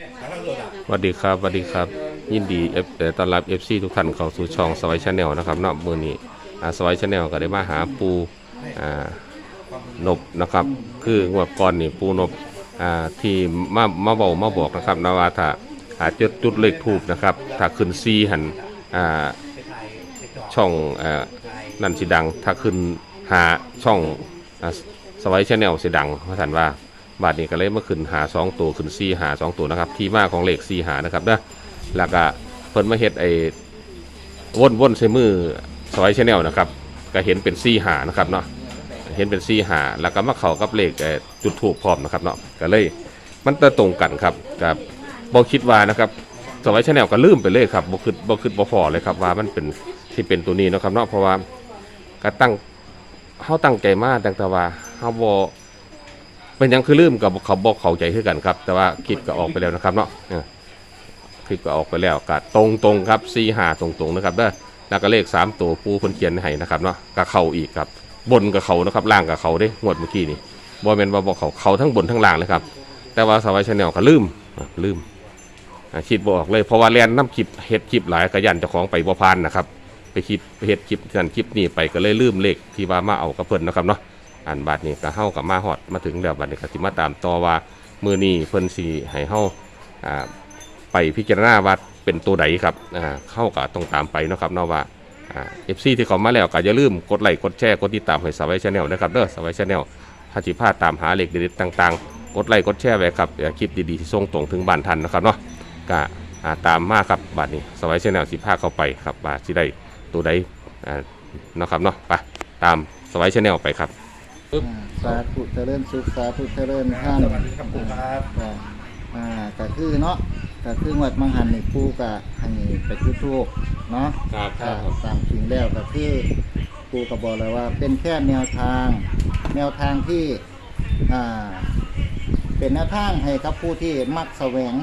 สวัสดีครับสวัสดีครับ ยินดีเอฟต้อนรับ FC ทุกท่านเข้าสู่ช่องสวายชาแนลนะครับนาะมื้อนี้อ่สวายชาแนลก็ได้มาหาปูนบนะครับ คืองวดก่อนนี่ปูนบที่มามาเบามาบอกนะครับนะว่าถ้าอาจจะจุดเลขถูกนะครับ ถ้าขึ้นซีหันช่องอนั่นสิดัง ถ้าขึ้นหาช่องอสวายชาแนลสิดังเพราะท่านว่า บาทนี้ก็เลยเมื่อขึ้นหาสองตัวขึ้นซีหาสองตัวนะครับ ที่มาของเลขซีหานะครับนะแล้วก็เพิ่นมาเฮ็ดไอ้วนวนใส่มือสไลด์ชแนลนะครับ ก็เห็นเป็นซีหานะครับเนาะเห็นเป็นซีหาแล้วก็มาเข้ากับเลขจุดถูกพร้อมนะครับเนาะก็เลยมันจะตรงกันครับกับบ่คิดว่านะครับสไลด์ชแนลก็ลืมไปเลยครับบ่คิดบ่คิดบ่พอเลยครับว่ามันเป็นที่เป็นตัวนี้นะครับเนาะเพราะว่าก็ตั้งเฮาตั้งใจมาตั้งแต่ว่าเฮาบ่ เป็นหยังคือลืมกับเขาบอกเขาใจคือกันครับ แต่ว่าคลิปก็ออกไปแล้วนะครับเนาะเออคลิปก็ออกไปแล้วก็ตรงตรงๆครับซีหาตรงตรงๆนะครับเด้อแล้วก็เลขสามตัวปูเพิ่นเขียนให้นะครับเนาะกับเขาอีกครับ บนกับเขานะครับล่างกับเขาเด้งวดเมื่อกี้นี่บอเมนว่าบอกเขาเขาทั้งบนทั้งล่างเลยครับ แต่ว่าสวายชาแนลก็ลืมอะลืมอะคิดบออกเลยเพราะว่าแลนน้ำคลิปเฮ็ดคลิปหลายกระยันเจ้าของไปบ่พานนะครับ ไปคลิปไปเฮ็ดคลิปกันคลิปนี้ไปก็เลยลืมเลขที่ว่ามาเอากับเพิ่นนะครับเนาะ อันบาดนี้ก็เฮากับมาฮอดมาถึงแล้วบัดนี้ก็สิมาตามต่อว่ามื้อนี้เพิ่นสิให้เฮาอ่าไปพิจารณาว่าเป็นตัวใดครับอ่าเฮาก็ต้องตามไปเนาะครับเนาะว่าอ่า FC ที่เขามาแล้วก็อย่าลืมกดไลค์กดแชร์กดติดตามให้สวายชาแนลนะครับเด้อสวายชาแนลถ้าสิพาตามหาเลขเด็ดๆต่างๆ กดไลค์กดแชร์ไว้ครับเดี๋ยวคลิปดีๆที่ส่งตรงถึงบ้านทันนะครับเนาะก็อ่าตามมาครับบัดนี้สวายชาแนลสิพาเข้าไปครับว่าสิได้ตัวใดอ่าเนาะครับเนาะไปตามสวายชาแนลไปครับ อ่าสาธุเจริญสุขสาธุเจริญท่านสวัสดีครับผมครับอ่าอ่าก็คือเนาะก็คือวัดมังหันนี่ปูกะให้ไปจุดทูบเนาะครับอ่าตามจริงแล้วก็คือปูก็บอกเลยว่า เป็นแค่แนวทาง แนวทางที่อ่าเป็นแนวทางให้กับผู้ที่มักแสวง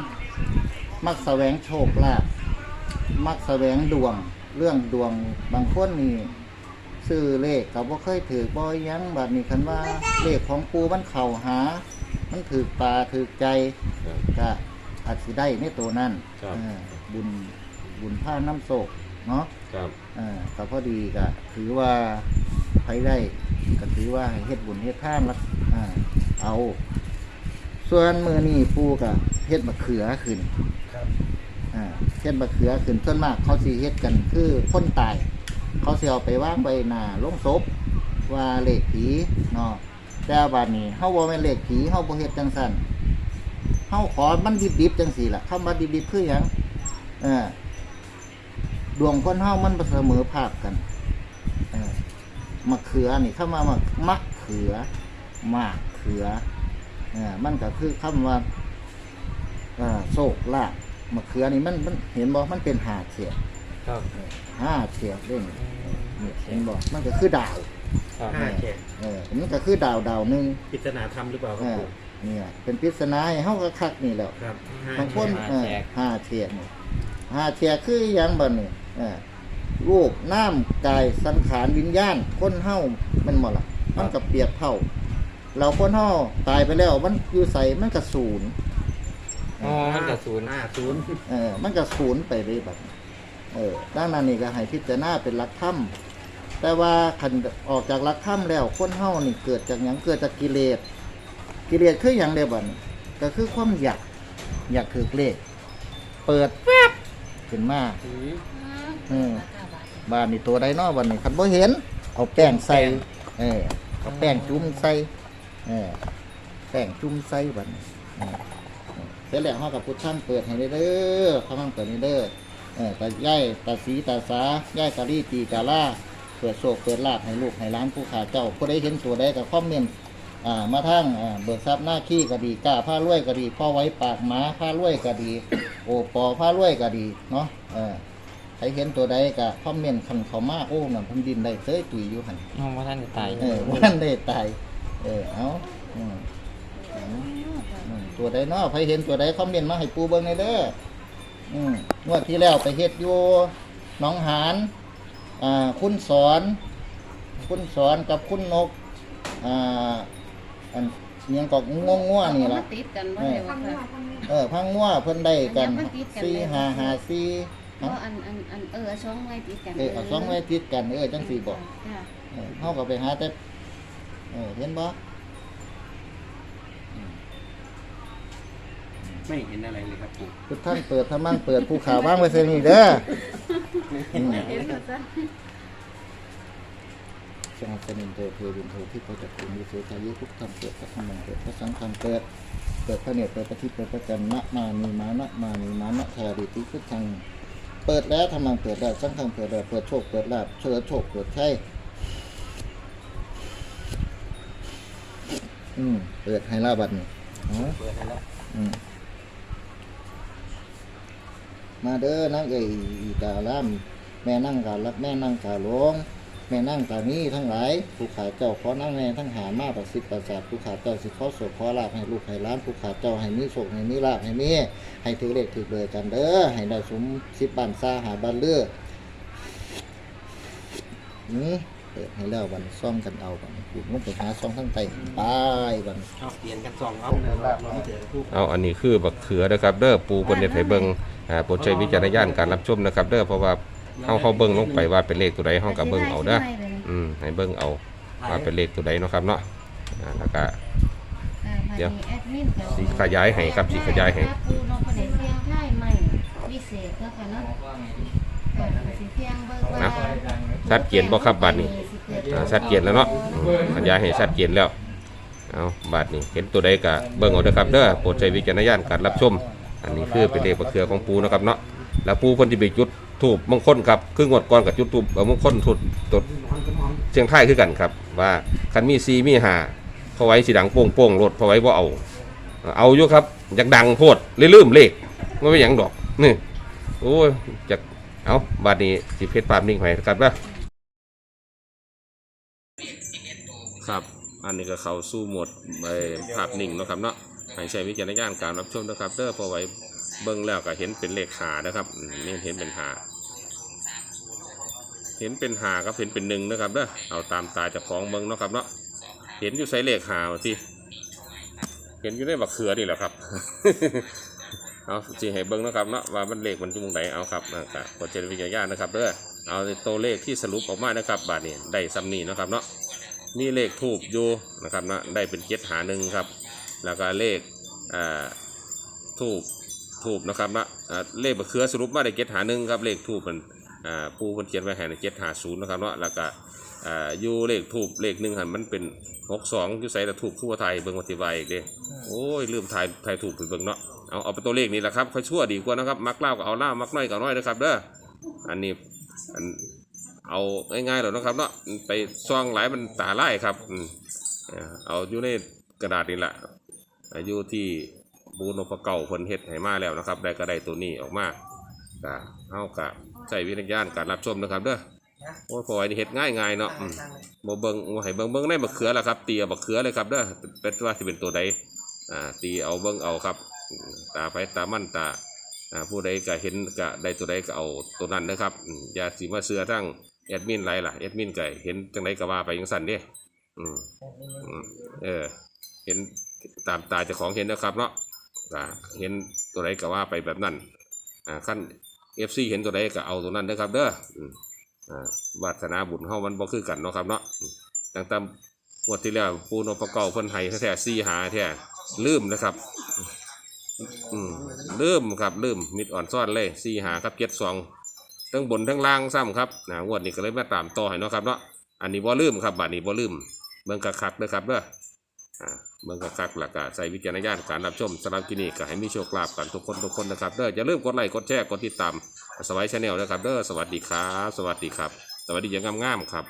มักแสวงโชคลาภมักแสวงดวง เรื่องดวงบางคนนี่ ซื้อเลขเขาบ่เคยถือบ่หยังบัดนี้คันว่าเลขของปูมันเข้าหา มันถือตาถือใจก็อาจสิได้ในตัวนั้นครับ เออบุญบุญผ้าน้ำโศกเนาะ ครับเออก็พอดีก็ถือว่าใครได้ก็ถือว่าให้เฮ็ดบุญเฮ็ดทานละอ่าเอา ส่วนมือนี่ปูก็เฮ็ดมะเขือขึ้นครับอ่าเฮ็ดมะเขือขึ้นส่วนมากเขาสิเฮ็ดกันคือคนตาย เขาสิเอาไปว่างใบหน้าลงศพว่าเหลขผีเนาะแต่บาดนี้เฮาบ่แม่นเหลขผีเฮาบ่เฮ็ดจังซั่นเฮาขอมันดิบๆจังซี่ล่ะคำว่าดิบๆคือหยังเออดวงคนเฮามันบ่เสมอภาคกันเออมะเขือนี่คำว่ามะมะเขือมากเขือเออมันก็คือคำว่าเอ่อโศกลาภมะเขือนี่มันมันเห็นบ่มันเป็นหาเสีย ครับห้าเฉียดเด้งนี่เห็นบอกมันก็คือดาวห้าเจ็ดเออมันก็คือดาวดาวหนึ่งปริศนาธรรมหรือเปล่าคเอรับอผมเนี่ยเป็นปริศนาให้เฮาก็คักนี่แหล้วครับห้าบางคนเจ็ดเออห้าเฉียดนี่ห้าเฉียดคือหยังบ่นี่เออรูปน้ำกายสังขารวิญญาณคนเฮามันหมดล่ะมันก็เปรียบเท่า เราคนเฮาตายไปแล้ว มันอยู่ใส่มันก็ศูนย์อ๋อมันกับศูนย์ห้าศูนย์เออมันก็ศูนย์ไปเลยแบบนี้ เออดังนั้นนี่ก็ให้พิจารณาเป็นหลักธรรมแต่ว่าขันออกจากหลักธรรมแล้วคนเฮานี่เกิดจากหยังเกิดจากกิเลส กิเลสคืออย่างเดียวบันก็คือความอยากอยากถือเลขเปิดแวบขึ้นมาเออบ้านนี่ตัวใดเนอบ้านนี่คันบ่เห็น เอาแป้งใส่ เออเอาแป้งจุ่มใส่เออแป้งจุ่มใส่บันเสร็จแล้วเฮากับพุทธันเปิดให้เด้อพระมังเปิดให้เด้อ เออตาย่ายตาสีตาสาย่ายตาลีตีกาล่าเปิดโศกเปิดลาบให้ลูกให้ร้านผู้ขาเจ้าผู้ใดเห็นตัวใดก็คอมเมนต์อ่ามาทั้งอ่าเบิกทรัพย์หน้าขี้ก็ดีกล้าผ้ารวยก็ดีพ่อไว้ปากหมาผ้ารวยก็ดี โอปอผ้ารวยก็ดีเนาะเออใครเห็นตัวใดก็คอมเมนต์คันเขามาโอ้นั่นเพันดินได้เซ้ยตุยอยู่หันน้องว่าท่านจะตายเออวันได้ตายเออเอาอืมเอาอืมตัวใดเนาะใครเห็นตัวใดคอมเมนต์มาให้ปูเบิ่งในอยเด้อ อืมงวดที่แล้วไปเฮ็ดอยู่หนองหานอ่าคุณสอน คุณสอนกับคุณนกอ่าอันเนียงกอกง่วงง่วนี่ล่ะติดกันบ่ได้ว่าค่ะ เออพังง่วเพิ่นได้กันอันนี้มันติดกัน สี่เลยห้าห้าสี่เพราะอันอันอันเออช่องไว้ติดกันเออเอาสองไว้ติดกันเออจังสี่บอกค่ะเออเฮาก็ไปหาแต่เออเห็นบ่ ไม่เห็นอะไรเลยครับปู่ทุกท่านเปิดถ้ามั่งเปิดภูเขาว่างไว้เสียนี่เด้ออืมเห็นแล้วจ้ะสงบสนิทเถิดเทวินโทที่พระจักรมีเสกายุทุกธรรมเกิดพระธรรมเกิดพระสังฆังเกิดเกิดพระเนตรเปิดพระทิพย์เปิดพระจันทร์นะมามีมานะมามีมานะทาริติพุทธังเปิดแล้วธรรมังเปิดแล้วสังฆังเปิดแล้วเปิดโชคเปิดลาภเชิญโชคเปิดชัยอืมเปิดให้ลาบัดนี่อ๋อเปิดให้แล้วอืม มาเด้อนั่งเอ้ยอีตาล่ามแม่นั่งกาลักแม่นั่งกาหลวงแม่นั่งกานี้ทั้งหลายผู้ขาเจ้าขอนั่งแม่ทั้งหามาประสิทธิ์ประสาทผู้ขาเจ้าสิขอโศกขอลาภให้ลูกให้ร้านผู้ขาเจ้าให้มีโศกให้มีลาภให้มีให้ถือเลขถือเบอร์กันเด้อให้ได้สมสิบบันซาหาบันเลืออืมเปิดให้แล้วบันซ่อมกันเอาบันพูดมุกไปหาซ่องทั้งไตไปบันเอาเปลี่ยนกันสองเอาเดี๋ยวเราไม่เจอผู้เอาอันนี้คือบักเขือนะครับเด้อปูเพิ่นเฮ็ดให้เบิ่ง อ่าโปรดใช้วิจารณญาณการรับชมนะครับ เด้อเพราะว่าเฮาเฮาเบิ่งลงไปว่าเป็นเลขตัวใดเฮาก็เบิ่งเอาเด้ออืมให้เบิ่งเอาว่าเป็นเลขตัวใดเนาะครับเนาะอ่าแล้วก็ เดี๋ยวสิขยายให้ครับสิขยายให้ ปูน้องคนไหนเสียงไทยใหม่พิเศษแล้วค่ะเนาะค่ะสิเพียงเบิ่งว่าชัดเจนบ่ครับบัดนี้อ่าชัดเจนแล้วเนาะอืมขยายให้ชัดเจนแล้วเอาบัดนี้เห็นตัวใดก็เบิ่งเอาเด้อครับเด้อโปรดใช้วิจารณญาณการรับชม อันนี้คือเป็นเลขบักเขือของปูนะครับเนาะแล้วปูเพิ่นสิไปจุดทูบมงคลครับคืองวดก่อนกับจุดทูบเอามงคลทุดตุดเชียงไทยคือกันครับ ว่าคันมีซีมีหาพอไว้สิดังโป่งโป่งรถพอไว้บ่เอา เอาอยู่ครับอยากดังโพดเลยลืมเลขไม่เป็นหยังดอกนี่โอ้ยอยากเอาบาดนี้สิเพชรปามนิ่งไปกันปะครับ อันนี้ก็เขาสู้หมดใบภาพนิ่งนะครับเนาะ ให้ใช้วิจารณญาณการรับชมนะครับเด้อพอไว้เบิ่งแล้วก็เห็นเป็นเลขหานะครับนี่เห็นเป็นหาเห็นเป็นหาก็เห็นเป็นหนึ่งนะครับเด้อเอาตามตาจากของเบิ่งเนาะครับเนาะเห็นอยู่ใส่เลขหาว่าที่เห็นอยู่ในบักเขือนี่แหละครับเอาจีให้เบิ้งนะครับเนาะว่ามันเลขมันจุงไหนเอาครับนะครับกดเจริญวิทยาณนะครับเด้อเอาตัวเลขที่สรุปออกมานะครับ บาทนี้ได้ซ้ำนี่นะครับเนาะมีเลขทูบอยู่นะครับเนาะได้เป็นเจ็ดหาหนึ่งครับ แล้วก็เลขอ่าทูบทูบนะครับเนาะอ่าเลขบักเขือสรุปมาได้เจ็ดหาหนึ่งครับเลขทูบมันอ่าปูมันเขียนไว้ให้ในเจ็ดหาศูนย์นะครับเนาะแล้วก็อ่าอยู่เลขทูบเลขหนึ่งหันมันเป็นหกสองอยู่ใส่แต่ทูบทั่วไทยเบิ้งวัติวายอีกเด้โอ้ยลืมถ่ายถ่ายถูกไปเบิ้งเนาะเอาเอาเป็นตัวเลขนี่แหละครับค่อยชั่วดีกว่านะครับมักเล่าก็เอาเล่ามักน้อยก็เอาน้อยนะครับเด้ออันนี้อันเอาง่ายๆหรอกนะครับเนาะไปซองหลายมันตาไล่ครับอืมเอ่อเอาอยู่ในกระดาษนี่แหละ อยู่ที่บูนพเก่าเพิ่นเฮ็ดให้มาแล้วนะครับ ได้ก็ได้ตัวนี้ออกมาก็เอากะใช้วิญญาณการรับชมนะครับเด้อโอ้ยพอไอ้นี่เฮ็ดง่ายๆเนาะอืมบ่เบิ่งบ่ให้เบิ่งเบิ่งในบักเขือล่ะครับตีเอาบักเขือเลยครับเด้อเป็นว่าสิเป็นตัวใดอ่าตีเอาเบิ่งเอาครับ ตาไปตามั่นตาอ่าผู้ใดก็เห็นก็ได้ตัวใดก็เอาตัวนั้นนะครับอย่าสิมาเสือทั้งแอดมินไรล่ะแอดมินก็เห็นจังไดก็ว่าไปยังสั่นเด้อืมเออเห็น ตามตาเจ้าของเห็นนะครับเนาะเห็นตัวใดก็ว่าไปแบบนั้นอ่าขั้นเอฟซีเห็นตัวใดก็เอาตัวนั้นนะครับ เด้ออ่าวาสนาบุญเฮามันบ่คือกันเนาะครับเนาะตั้งแต่งวดที่แล้วปูนพเก่าเพิ่นให้แท้ซี่หาแท้ลืมนะครับอืมลืมครับลืมมิดอ่อนซ่อนเลยสี่หาครับเจ็ดสองทั้งบนทั้งล่างซ้ำครับนะงวดนี้ก็เลยมาตามต่อให้เนาะครับเนาะอันนี้บ่ลืมครับบาดนี้บ่ลืมเบิ่งคักๆเด้อครับเด้อ เมืองคักๆแล้วก็ใส่วิจารณญาณการรับชมสำหรับกินนี้ก็ให้มีโชคลาภกันทุกคนทุกคนนะครับเด้ออย่าลืมกดไลค์กดแชร์กดติดตามสวายชาแนลนะครับเด้อสวัสดีครับ สวัสดีครับ สวัสดีอย่างงามๆครับ